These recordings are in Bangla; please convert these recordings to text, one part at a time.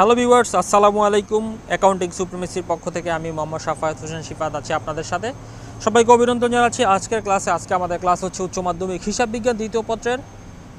হ্যালো ভিউয়ার্স আসসালামু আলাইকুম অ্যাকাউন্টিং সুপ্রিমেসির পক্ষ থেকে আমি মোহাম্মদ সাফায়াত হোসেন শিফাত আছি আপনাদের সাথে। সবাইকে অভিনন্দন জানাচ্ছি আজকের ক্লাসে আজকে আমাদের ক্লাস হচ্ছে উচ্চ মাধ্যমিক হিসাব বিজ্ঞান দ্বিতীয় পত্রের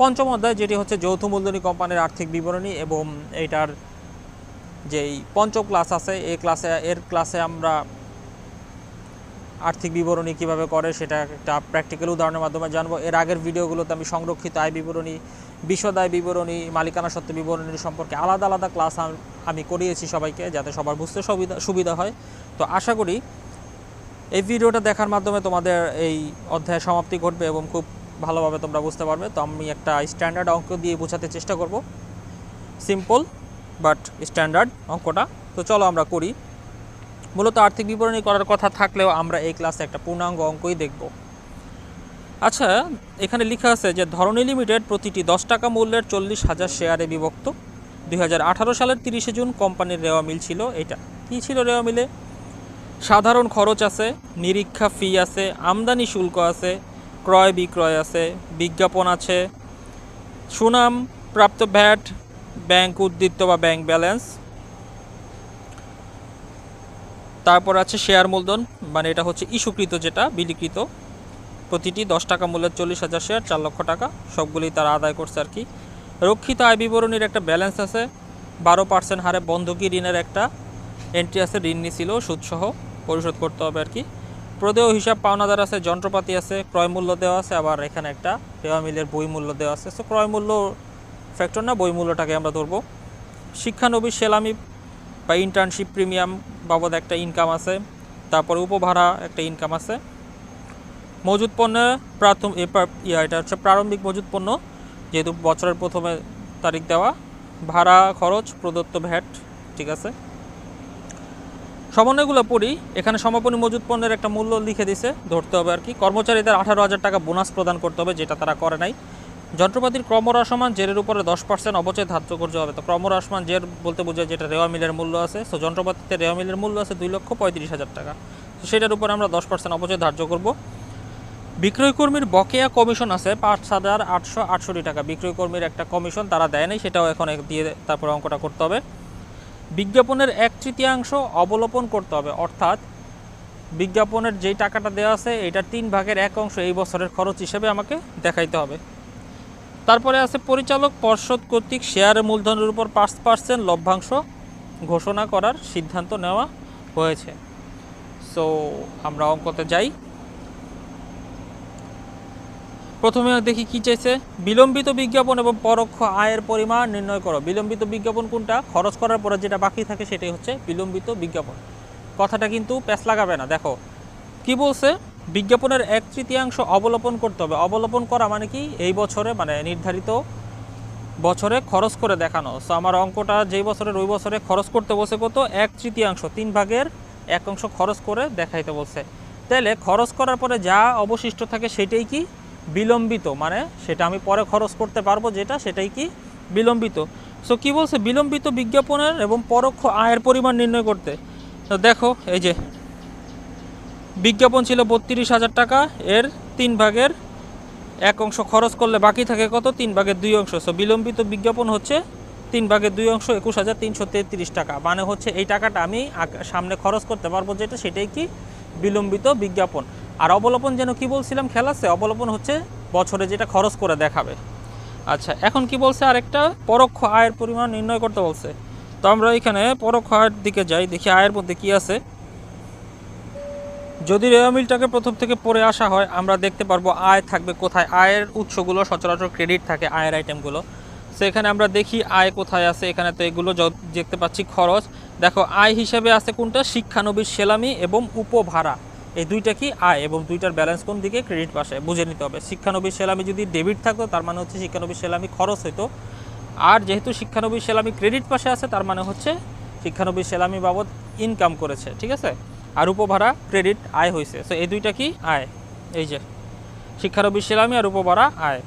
পঞ্চম অধ্যায়, যেটি হচ্ছে যৌথ মূলধনী কোম্পানির আর্থিক বিবরণী এবং এইটার যেই পঞ্চম ক্লাস আছে এই ক্লাসে এর ক্লাসে আমরা আর্থিক বিবরণী কীভাবে করে, সেটা একটা প্র্যাকটিক্যাল উদাহরণের মাধ্যমে জানব। এর আগের ভিডিওগুলোতে আমি সংরক্ষিত আয় বিবরণী বিশদ আয় বিবরণী, মালিকানা সত্ত্ব বিবরণী সম্পর্কে আলাদা আলাদা ক্লাস আমি করিয়েছি সবাইকে যাতে সবার বুঝতে সুবিধা সুবিধা হয়। তো আশা করি এই ভিডিওটা দেখার মাধ্যমে তোমাদের এই অধ্যায়ের সমাপ্তি ঘটবে এবং খুব ভালোভাবে তোমরা বুঝতে পারবে। তো আমি একটা স্ট্যান্ডার্ড অঙ্ক দিয়ে বোঝাতে চেষ্টা করব। সিম্পল বাট স্ট্যান্ডার্ড অঙ্কটা। তো চলো আমরা করি। মূলত আর্থিক বিবরণী করার কথা থাকলেও আমরা এই ক্লাসে একটা পূর্ণাঙ্গ অঙ্কই দেখব। আচ্ছা এখানে লেখা আছে যে ধরনী লিমিটেড প্রতিটি দশ টাকা মূল্যের চল্লিশ হাজার শেয়ারে বিভক্ত। দুই হাজার আঠারো সালের তিরিশে জুন কোম্পানির রেওয়া মিল ছিল এটা। কী ছিল রেওয়া মিলে? সাধারণ খরচ আছে, নিরীক্ষা ফি আছে, আমদানি শুল্ক আছে, ক্রয় বিক্রয় আছে, বিজ্ঞাপন আছে, সুনাম, প্রাপ্ত ভ্যাট ব্যাংক উদ্বৃত্ত বা ব্যাংক ব্যালেন্স তারপর আছে শেয়ার মূলধন মানে এটা হচ্ছে ইস্যুকৃত যেটা, বিলিকৃত। প্রতিটি দশ টাকা মূল্যের চল্লিশ হাজার শেয়ার, চার লক্ষ টাকা সবগুলি তারা আদায় করছে আর কি। রক্ষিত আয় বিবরণীর একটা ব্যালেন্স আছে। বারো পার্সেন্ট হারে বন্ধকি ঋণের একটা এন্ট্রি আছে, ঋণ নিছিল, সুদসহ পরিশোধ করতে হবে আর কি। প্রদেয় হিসাব পাওনাদার আছে, যন্ত্রপাতি আছে, ক্রয় মূল্য দেওয়া আছে, আবার এখানে একটা দেওয়া মিলের বই মূল্য দেওয়া আছে। সো ক্রয় মূল্য ফ্যাক্টর না, বই মূল্যটাকে আমরা ধরবো। শিক্ষানবিশ সেলামি বা ইন্টার্নশিপ প্রিমিয়াম বাবদ একটা ইনকাম আছে। তারপরে উপভাড়া একটা ইনকাম আছে। মজুদ পণ্যে প্রাথমিক ইয়া, এটা হচ্ছে প্রারম্ভিক মজুদ পণ্য, যেহেতু বছরের প্রথমে তারিখ দেওয়া। ভাড়া, খরচ, প্রদত্ত ভ্যাট, ঠিক আছে? সমন্বয়গুলো পড়ি। এখানে সমাপনী মজুদ পণ্যের একটা মূল্য লিখে দিছে, ধরতে হবে আর কি। কর্মচারীদের আঠারো হাজার টাকা বোনাস প্রদান করতে হবে, যেটা তারা করে নাই। যন্ত্রপাতির ক্রমহ্রাসমান জেরের উপরে দশ পার্সেন্ট অবচয় ধার্য করতে হবে। তো ক্রমহ্রাসমান জের বলতে বোঝায় যেটা রেওয়া মিলের মূল্য আছে। সো যন্ত্রপাতিতে রেওয়া মিলের মূল্য আছে দুই লক্ষ পঁয়ত্রিশ হাজার টাকা। তো সেটার উপরে আমরা দশ পার্সেন্ট অবচয় ধার্য করব। বিক্রয় কর্মীর বকেয়া কমিশন আছে, পাঁচ হাজার আটশো আটষট্টি টাকা। বিক্রয়কর্মীর একটা কমিশন, তারা দেয় নাই, সেটাও এখন দিয়ে তারপরে অঙ্কটা করতে হবে। বিজ্ঞাপনের এক তৃতীয়াংশ অবলোপন করতে হবে, অর্থাৎ বিজ্ঞাপনের যেই টাকাটা দেওয়া আছে এটার তিন ভাগের এক অংশ এই বছরের খরচ হিসেবে আমাকে দেখাইতে হবে। তারপরে আছে, পরিচালক পর্ষদ কর্তৃক শেয়ারের মূলধনের উপর পাঁচ পার্সেন্ট লভ্যাংশ ঘোষণা করার সিদ্ধান্ত নেওয়া হয়েছে। সো আমরা অঙ্কতে যাই। প্রথমে দেখি কি চাইছে? বিলম্বিত বিজ্ঞাপন এবং পরোক্ষ আয়ের পরিমাণ নির্ণয় করো। বিলম্বিত বিজ্ঞাপন কোনটা? খরচ করার পরে যেটা বাকি থাকে সেটাই হচ্ছে বিলম্বিত বিজ্ঞাপন। কথাটা কিন্তু প্যাস লাগাবে না, দেখো। কি বলছে? বিজ্ঞাপনের এক তৃতীয়াংশ অবলোপন করতে হবে। অবলোপন করা মানে কি? এই বছরে মানে নির্ধারিত বছরে খরচ করে দেখানো। সো আমার অঙ্কটা যেই বছরের, ওই বছরে খরচ করতে বসে কত? এক তৃতীয়াংশ, তিন ভাগের এক অংশ খরচ করে দেখাইতে বলছে। তাহলে খরচ করার পরে যা অবশিষ্ট থাকে সেটাই কি? বিলম্বিত মানে সেটা আমি পরে খরচ করতে পারব যেটা, সেটাই কি? বিলম্বিত। সো কি বলছে? বিলম্বিত বিজ্ঞাপনের এবং পরোক্ষ আয়ের পরিমাণ নির্ণয় করতে। তো দেখো, এই যে, বিজ্ঞাপন ছিল বত্রিশ হাজার টাকা, এর তিন ভাগের এক অংশ খরচ করলে বাকি থাকে কত? তিন ভাগের দুই অংশ। সো বিলম্বিত বিজ্ঞাপন হচ্ছে তিন ভাগের দুই অংশ একুশ হাজার তিনশো তেত্রিশ টাকা। মানে হচ্ছে এই টাকাটা আমি সামনে খরচ করতে পারব যেটা, সেটাই কি? বিলম্বিত বিজ্ঞাপন। আর অবলোপন যেন কি বলছিলাম খেয়াল আছে? অবলোপন হচ্ছে বছরে যেটা খরচ করে দেখাবে। আচ্ছা এখন কি বলছে আরেকটা? পরোক্ষ আয়ের পরিমাণ নির্ণয় করতে বলছে। তো আমরা এখানে পরোক্ষ আয়ের দিকে যাই, দেখি আয়ের মধ্যে কি আছে। যদি রেওয়া মিলটাকে প্রথম থেকে পড়ে আসা হয়, আমরা দেখতে পারব আয় থাকবে কোথায়। আয়ের উৎসগুলো সচরাচর ক্রেডিট থাকে আয়ের আইটেমগুলো। সেখানে আমরা দেখি আয় কোথায় আছে এখানে তো এগুলো দেখতে পাচ্ছি খরচ। দেখো, আয় হিসেবে আছে কোনটা? শিক্ষানবিশ সেলামি এবং উপভাড়া। এই দুইটা কি আয় এবং দুইটার ব্যালেন্স কোন দিকে? ক্রেডিট পাশে বুঝে নিতে হবে। শিক্ষানবিশ সেলামি যদি ডেবিট থাকতো, তার মানে হচ্ছে শিক্ষানবিশ সেলামি খরচ হইতো। আর যেহেতু শিক্ষানবিশ সেলামি ক্রেডিট পাশে আছে, তার মানে হচ্ছে শিক্ষানবিশ সেলামি বাবদ ইনকাম করেছে, ঠিক আছে? আর উপভাড়া ক্রেডিট আয় হয়েছে সো এই দুইটা কি? আয়। এই যে, শিক্ষানবিশ সেলামি আর উপভাড়া আয়।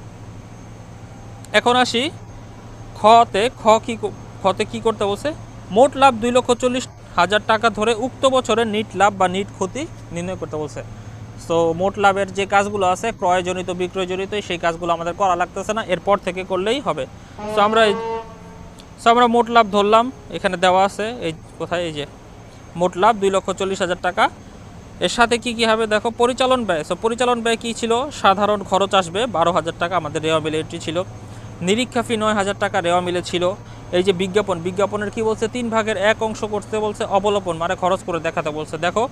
এখন আসি, খতে, খ ক- খতে কি করতে বলছে? মোট লাভ দুই লক্ষ চল্লিশ হাজার টাকা ধরে উক্ত বছরের নিট লাভ বা নিট ক্ষতি নির্ণয় করতে বলছে। সো মোট লাভের যে কাজগুলো আছে, ক্রয়জনিত, বিক্রয়জনিত সেই কাজগুলো আমাদের করা লাগতেছে না, এরপর থেকে করলেই হবে। সো আমরা সো আমরা মোট লাভ ধরলাম, এখানে দেওয়া আছে, এই কোথায়, এই যে, মোট লাভ দুই লক্ষ চল্লিশ হাজার টাকা। এর সাথে কি কি হবে দেখো, পরিচালন ব্যয়। সো পরিচালন ব্যয় কী ছিল? সাধারণ খরচ আসবে, বারো হাজার টাকা আমাদের রেওয়া মিলে এন্ট্রি ছিল। নিরীক্ষা ফি নয় হাজার টাকা রেওয়া মিলে ছিল। এই যে বিজ্ঞাপন, বিজ্ঞাপনের কি বলছে? তিন ভাগের এক অংশ করতে বলছে অবলোপন মানে খরচ করে দেখাতে বলছে। দেখো,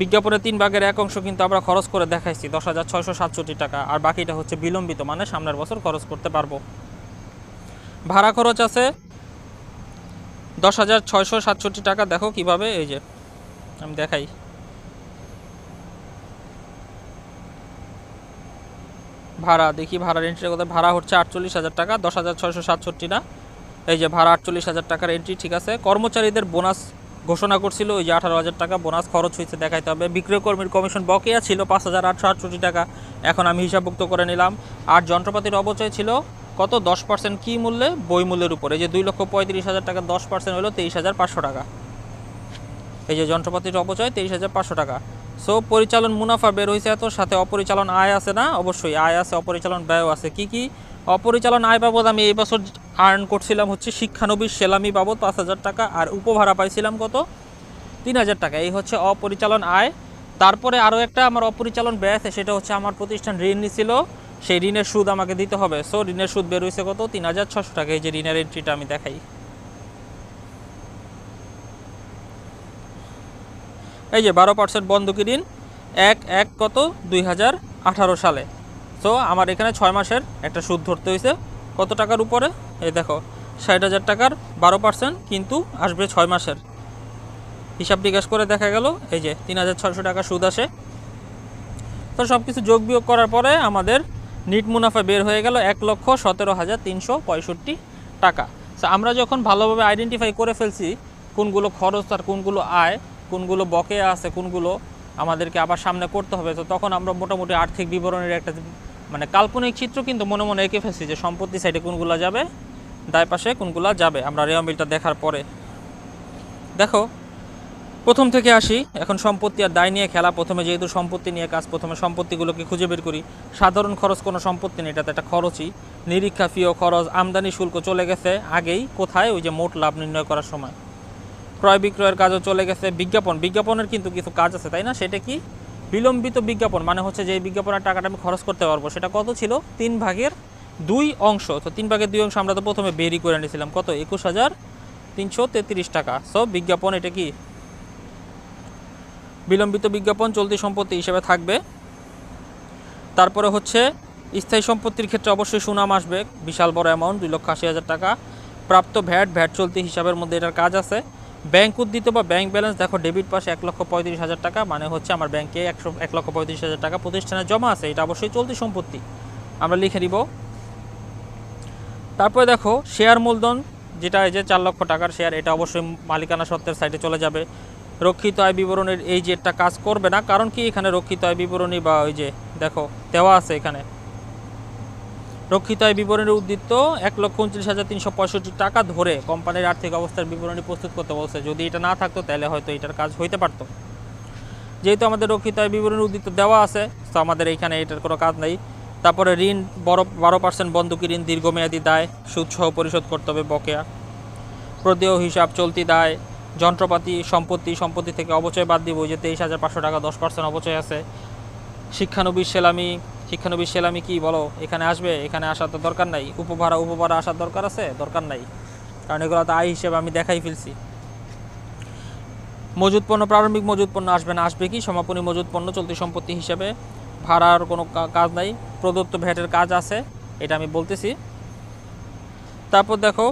বিজ্ঞাপনের তিন ভাগের এক অংশ কিন্তু আমরা খরচ করে দেখাইছি, দশ হাজার ছয়শো সাতষট্টি টাকা, আর বাকিটা হচ্ছে বিলম্বিত মানে সামনের বছর খরচ করতে পারব। ভাড়া খরচ আছে দশ হাজার ছয়শো সাতষট্টি টাকা। দেখো কীভাবে, এই যে, আমি দেখাই। ভাড়া, দেখি ভাড়ার এন্ট্রি কত ভাড়া হচ্ছে আটচল্লিশ হাজার টাকা, দশ হাজার ছয়শো সাতষট্টি না? এই যে ভাড়া আটচল্লিশ হাজার টাকার এন্ট্রি ঠিক আছে? কর্মচারীদের বোনাস ঘোষণা করছিল, ওই যে আঠারো হাজার টাকা বোনাস খরচ হয়েছে দেখাইতে হবে। বিক্রয়কর্মীর কমিশন বকেয়া ছিল পাঁচ হাজার আটশো আটষট্টি টাকা। এখন আমি হিসাবভুক্ত করে নিলাম। আর যন্ত্রপাতির অবচয় ছিল কত? দশ পার্সেন্ট কী মূল্যে? বই মূল্যের উপরে। যে দুই লক্ষ পঁয়ত্রিশ হাজার টাকা, দশ পার্সেন্ট হলো তেইশ হাজার পাঁচশো টাকা। এই যে যন্ত্রপাতির অপচয় তেইশ হাজার পাঁচশো টাকা। সো পরিচালন মুনাফা বের হয়েছে এত, সাথে অপরিচালন আয় আছে না? অবশ্যই আয় আছে, অপরিচালন ব্যয় আছে। কি কি? অপরিচালন আয় বাবদ আমি এই বছর আর্ন করছিলাম হচ্ছে শিক্ষানবিশ সেলামি বাবদ পাঁচ হাজার টাকা আর উপভাড়া পাইছিলাম কত? তিন হাজার টাকা। এই হচ্ছে অপরিচালন আয়। তারপরে আরও একটা আমার অপরিচালন ব্যয় আছে, সেটা হচ্ছে আমার প্রতিষ্ঠান ঋণ নিছিল। সেই ঋণের সুদ আমাকে দিতে হবে। সো ঋণের সুদ বের হয়েছে কত? তিন হাজার ছশো টাকা। এই যে ঋণের এন্ট্রিটা আমি দেখাই। এই যে বারো পার্সেন্ট বন্ধকি ঋণ, এক এক কত? দুই হাজার আঠারো সালে। তো আমার এখানে ছয় মাসের একটা সুদ ধরতে হয়েছে কত টাকার উপরে? এই দেখো, ষাট হাজার টাকার বারো পার্সেন্ট কিন্তু আসবে ছয় মাসের। হিসাব বিকাশ করে দেখা গেল, এই যে তিন হাজার ছয়শো টাকা সুদ আসে। তো সব কিছু যোগ বিয়োগ করার পরে আমাদের নিট মুনাফা বের হয়ে গেল এক লক্ষ সতেরো হাজার তিনশো পঁয়ষট্টি টাকা। তো আমরা যখন ভালোভাবে আইডেন্টিফাই করে ফেলছি কোনগুলো খরচ আর কোনগুলো আয় কোনগুলো বকে আছে, কোনগুলো আমাদেরকে আবার সামনে করতে হবে। তো তখন আমরা মোটামুটি আর্থিক বিবরণের একটা মানে কাল্পনিক চিত্র কিন্তু মনে মনে এঁকে ফেলছি যে সম্পত্তি সাইডে কোনগুলো যাবে, দায় পাশে কোনগুলো যাবে। আমরা রেওয়া মিলটা দেখার পরে। দেখো, প্রথম থেকে আসি, এখন সম্পত্তি আর দায় নিয়ে খেলা। প্রথমে যেহেতু সম্পত্তি নিয়ে কাজ, প্রথমে সম্পত্তিগুলোকে খুঁজে বের করি। সাধারণ খরচ কোনো সম্পত্তি নেই, এটাতে একটা খরচই। নিরীক্ষা ফি ও খরচ, আমদানি শুল্ক চলে গেছে আগেই, কোথায়? ওই যে মোট লাভ নির্ণয় করার সময়। ক্রয় বিক্রয়ের কাজও চলে গেছে। বিজ্ঞাপন, বিজ্ঞাপনের কিন্তু কিছু কাজ আছে, তাই না? সেটা কি? বিলম্বিত বিজ্ঞাপন মানে হচ্ছে যে বিজ্ঞাপনের টাকাটা আমি খরচ করতে পারব। সেটা কত ছিল? তিন ভাগের দুই অংশ। তো তিন ভাগের দুই অংশ আমরা তো প্রথমে বেরি করে নিয়েছিলাম। কত? একুশ হাজার তিনশো তেত্রিশ টাকা। সব বিজ্ঞাপন এটা কি? বিলম্বিত বিজ্ঞাপন, চলতি সম্পত্তি হিসেবে থাকবে। তারপরে হচ্ছে স্থায়ী সম্পত্তির ক্ষেত্রে অবশ্যই সুনাম আসবে। বিশাল বড় অ্যামাউন্ট দুই লক্ষ আশি হাজার টাকা। প্রাপ্ত ভ্যাট ভ্যাট চলতি হিসাবের মধ্যে এটার কাজ আছে। ব্যাংক উদ্দিত বা ব্যাংক ব্যালেন্স, দেখো ডেবিট পাশে এক লক্ষ পঁয়ত্রিশ হাজার টাকা মানে হচ্ছে আমার ব্যাংকে একশো এক লক্ষ পঁয়ত্রিশ হাজার টাকা প্রতিষ্ঠানে জমা আছে, এটা অবশ্যই চলতি সম্পত্তি। আমরা লিখে দিব তারপরে দেখো, শেয়ার মূলধন, যেটা এই যে চার লক্ষ টাকার শেয়ার, এটা অবশ্যই মালিকানা সত্ত্বের সাইডে চলে যাবে। রক্ষিত আয় বিবরণের এই যে একটা কাজ করবে না, কারণ কি এখানে রক্ষিত আয় বিবরণী বা ওই যে, দেখো, দেওয়া আছে এখানে। রক্ষিত আয় বিবরণীর উদ্দীপ্ত এক লক্ষ উনত্রিশ হাজার তিনশো পঁয়ষট্টি টাকা ধরে কোম্পানির আর্থিক অবস্থার বিবরণী প্রস্তুত করতে বলছে। যদি এটা না থাকতো, তাহলে হয়তো এটার কাজ হইতে পারতো। যেহেতু আমাদের রক্ষিত আয় বিবরণীর উদ্দীপ্ত দেওয়া আছে, তো আমাদের এইখানে এটার কোনো কাজ নেই। তারপরে ঋণ, বড় বারো পার্সেন্ট বন্ধকি ঋণ, দীর্ঘমেয়াদী দায়, সুদসহ পরিশোধ করতে হবে বকেয়া। প্রদেয় হিসাব চলতি দায়, যন্ত্রপাতি, সম্পত্তি সম্পত্তি থেকে অবচয় বাদ দিব যে তেইশ হাজার পাঁচশো টাকা দশ পার্সেন্ট অবচয় আছে। শিক্ষানবিশ, সেলামি শিক্ষানবিশ সেলামি কি বলো? এখানে আসবে? এখানে আসার তো দরকার নাই। উপভাড়া উপভাড়া আসার দরকার আছে? দরকার নাই। কারণ এগুলো তো আয় হিসেবে আমি দেখাই ফেলছি। মজুদ পণ্য, প্রারম্ভিক মজুদ পণ্য আসবে না, আসবে কি? সমাপনী মজুদ পণ্য, চলতি সম্পত্তি হিসেবে ভাড়ার কোনো কাজ নাই। প্রদত্ত ভ্যাটের কাজ আছে, এটা আমি বলতেছি। তারপর দেখো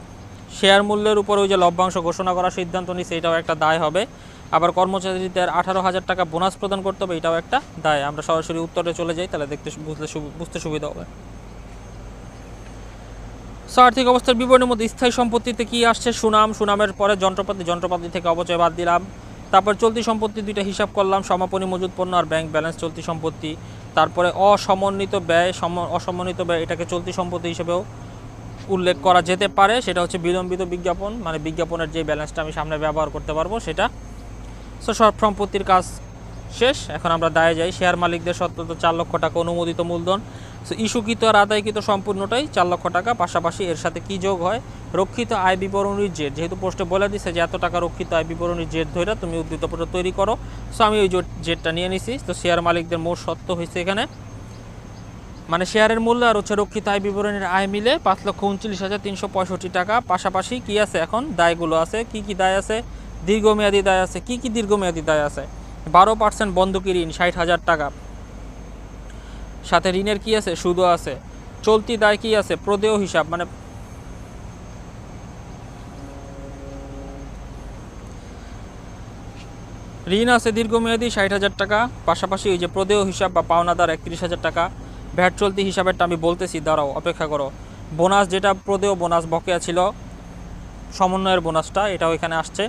শেয়ার মূল্যের উপর ওই যে লভ্যাংশ ঘোষণা করার সিদ্ধান্ত নিচ্ছে এটাও একটা দায় হবে। আবার কর্মচারীদের আঠারো হাজার টাকা বোনাস প্রদান করতে হবে, এটাও একটা দায়। আমরা সরাসরি উত্তরে চলে যাই, তাহলে দেখতে সু- বুঝতে সুবিধা হবে। আর্থিক অবস্থার বিবরণের মধ্যে স্থায়ী সম্পত্তিতে কি আসছে? সুনাম, সুনামের পরে যন্ত্রপাতি যন্ত্রপাতি থেকে অবচয় বাদ দিলাম। তারপর চলতি সম্পত্তি দুইটা হিসাব করলাম, সমাপনী মজুদ পণ্য আর ব্যাংক ব্যালেন্স চলতি সম্পত্তি। তারপরে অসমন্বিত ব্যয়, সম- অসমন্বিত ব্যয়, এটাকে চলতি সম্পত্তি হিসেবেও উল্লেখ করা যেতে পারে। সেটা হচ্ছে বিলম্বিত বিজ্ঞাপন মানে বিজ্ঞাপনের যে ব্যালেন্সটা আমি সামনে ব্যবহার করতে পারব, সেটা সো সব সম্পত্তির কাজ শেষ। এখন আমরা দায়ে যাই। শেয়ার মালিকদের সত্ত্বত চার লক্ষ টাকা অনুমোদিত মূলধন। সো ইস্যুকৃত আর আদায়কৃত সম্পূর্ণটাই চার লক্ষ টাকা। পাশাপাশি এর সাথে কি যোগ হয়? রক্ষিত আয় বিবরণীর জেট যেহেতু পোস্টে বলে দিছে যে, এত টাকা রক্ষিত আয় বিবরণীর জেট ধরে তুমি উদ্ধৃতপত্র তৈরি করো। সো আমি ওই জেটটা নিয়ে নিছি। তো শেয়ার মালিকদের মোট সত্য হয়েছে এখানে। মানে শেয়ারের মূল্য আর হচ্ছে রক্ষিত আয় বিবরণীর আয় মিলে পাঁচ লক্ষ উনচল্লিশ হাজার তিনশো পঁয়ষট্টি টাকা। পাশাপাশি কি আছে এখন? দায়গুলো আছে। কি কি দায় আছে? দীর্ঘমেয়াদী দায় আছে, কি কি দীর্ঘমেয়াদী দায় আছে? বারো পার্সেন্ট বন্ধকি ঋণ, ষাট হাজার টাকা। সাথে ঋণের কি আছে? সুদও আছে। চলতি দায় কি আছে? প্রদেয় হিসাব মানে ঋণ আছে দীর্ঘমেয়াদী, ষাট হাজার টাকা। পাশাপাশি ওই যে প্রদেয় হিসাব বা পাওনাদার একত্রিশ হাজার টাকা। ভ্যাট চলতি হিসাবেরটা আমি বলতেছি, দাঁড়াও, অপেক্ষা করো। বোনাস যেটা প্রদেয়, বোনাস বকেয়া ছিল, সমন্বয়ের বোনাসটা, এটাও এখানে আসছে।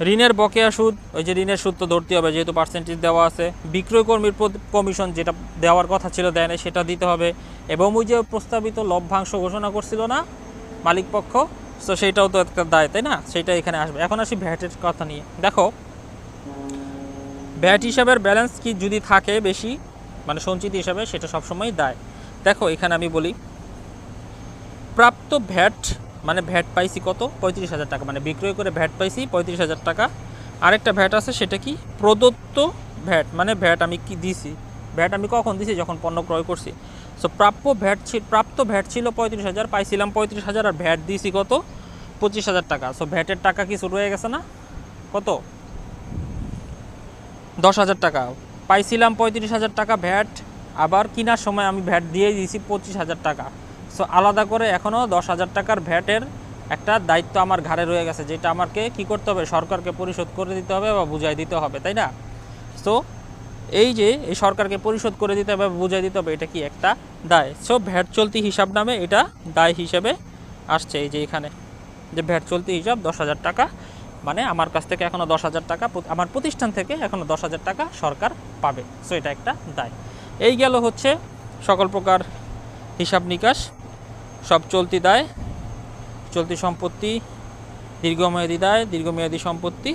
ঋণের বকেয়া সুদ, ওই যে ঋণের সুদ তো ধরতে হবে, যেহেতু পার্সেন্টেজ দেওয়া আছে, বিক্রয়কর্মীর কমিশন যেটা দেওয়ার কথা ছিল দেয় না সেটা দিতে হবে। এবং ওই যে প্রস্তাবিত লভ্যাংশ ঘোষণা করছিল না মালিক পক্ষ, তো সেইটাও তো একটা দায়, তাই না? সেটা এখানে আসবে। এখন আসি ভ্যাটের কথা নিয়ে। দেখো, ভ্যাট হিসাবের ব্যালেন্স কি যদি থাকে বেশি মানে সঞ্চিত হিসাবে, সেটা সবসময় দায়। দেখো, এখানে আমি বলি, প্রাপ্ত ভ্যাট মানে ভ্যাট পাইছি কত? পঁয়ত্রিশ হাজার টাকা। মানে বিক্রয় করে ভ্যাট পাইছি পঁয়ত্রিশ হাজার টাকা। আরেকটা ভ্যাট আছে, সেটা কি? প্রদত্ত ভ্যাট। মানে ভ্যাট আমি কি দিছি? ভ্যাট আমি কখন দিছি? যখন পণ্য ক্রয় করছি। সো প্রাপ্য ভ্যাট ছিল প্রাপ্ত ভ্যাট ছিল পঁয়ত্রিশ হাজার, পাইছিলাম পঁয়ত্রিশ হাজার আর ভ্যাট দিছি কত? পঁচিশ হাজার টাকা। সো ভ্যাটের টাকা কি শুরু হয়ে গেছে না? কত? দশ হাজার টাকা। পাইছিলাম পঁয়ত্রিশ হাজার টাকা ভ্যাট। আবার কেনার সময় আমি ভ্যাট দিয়ে দিয়েছি পঁচিশ হাজার টাকা। সো আলাদা করে এখনও দশ হাজার টাকার ভ্যাটের একটা দায়িত্ব আমার ঘাড়ে রয়ে গেছে, যেটা আমাকে কি করতে হবে? সরকারকে পরিশোধ করে দিতে হবে বা বুঝাই দিতে হবে, তাই না? সো এই যে এই সরকারকে পরিশোধ করে দিতে হবে বুঝাই দিতে হবে, এটা কি একটা দায়? সো ভ্যাট চলতি হিসাব নামে এটা দায় হিসেবে আসছে এই যে এখানে। যে ভ্যাট চলতি হিসাব দশ হাজার টাকা মানে আমার কাছ থেকে এখনও দশ হাজার টাকা আমার প্রতিষ্ঠান থেকে এখনও দশ হাজার টাকা সরকার পাবে। সো এটা একটা দায়। এই গেল হচ্ছে সকল প্রকার হিসাব নিকাশ। সব চলতি দায় চলতি সম্পত্তি দীর্ঘমেয়াদী দায় দীর্ঘমেয়াদী সম্পত্তি।